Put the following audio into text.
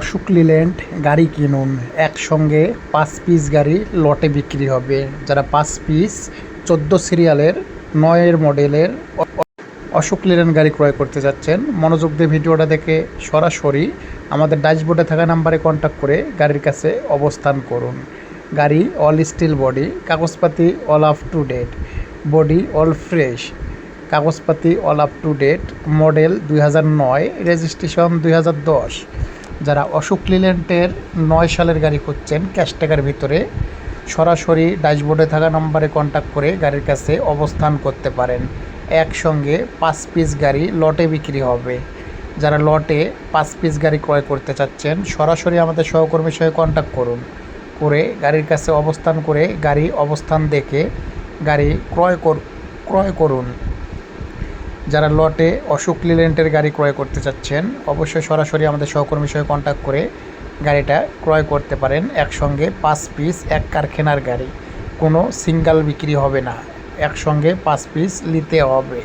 Ashok Leyland গাড়ি কিনুন। একসঙ্গে পাঁচ পিস গাড়ি লটে বিক্রি হবে। যারা পাঁচ পিস, চোদ্দ সিরিয়ালের, নয়ের মডেলের অশোক লিল্যান্ড গাড়ি ক্রয় করতে যাচ্ছেন, মনোযোগ দিয়ে ভিডিওটা দেখে সরাসরি আমাদের ড্যাশবোর্ডে থাকা নাম্বারে কন্ট্যাক্ট করে গাড়ির কাছে অবস্থান করুন। গাড়ি অল স্টিল বডি কাগজপাতি all up to date body all fresh কাগজপাতি all up to date model দুই হাজার নয় রেজিস্ট্রেশন দুই হাজার দশ। যারা অশোক লিল্যান্ডের নয় সালের গাড়ি খুঁজছেন, ক্যাশ টাকার ভিতরে সরাসরি ড্যাশবোর্ডে থাকা নম্বরে কন্ট্যাক্ট করে গাড়ির কাছে অবস্থান করতে পারেন। একসঙ্গে পাঁচ পিস গাড়ি লটে বিক্রি হবে। যারা লটে পাঁচ পিস গাড়ি ক্রয় করতে চাচ্ছেন, সরাসরি আমাদের সহকর্মীর সঙ্গে কন্ট্যাক্ট করুন। করে গাড়ির কাছে অবস্থান করে গাড়ি অবস্থান দেখে গাড়ি ক্রয় কর, ক্রয় করুন। যারা লটে অশোক লিল্যান্ডের গাড়ি ক্রয় করতে চাচ্ছেন, অবশ্যই সরাসরি আমাদের সহকর্মীর সঙ্গে কন্ট্যাক্ট করে গাড়িটা ক্রয় করতে পারেন। একসঙ্গে পাঁচ পিস এক কারখানার গাড়ি। কোনো সিঙ্গাল বিক্রি হবে না। একসঙ্গে পাঁচ পিস নিতে হবে।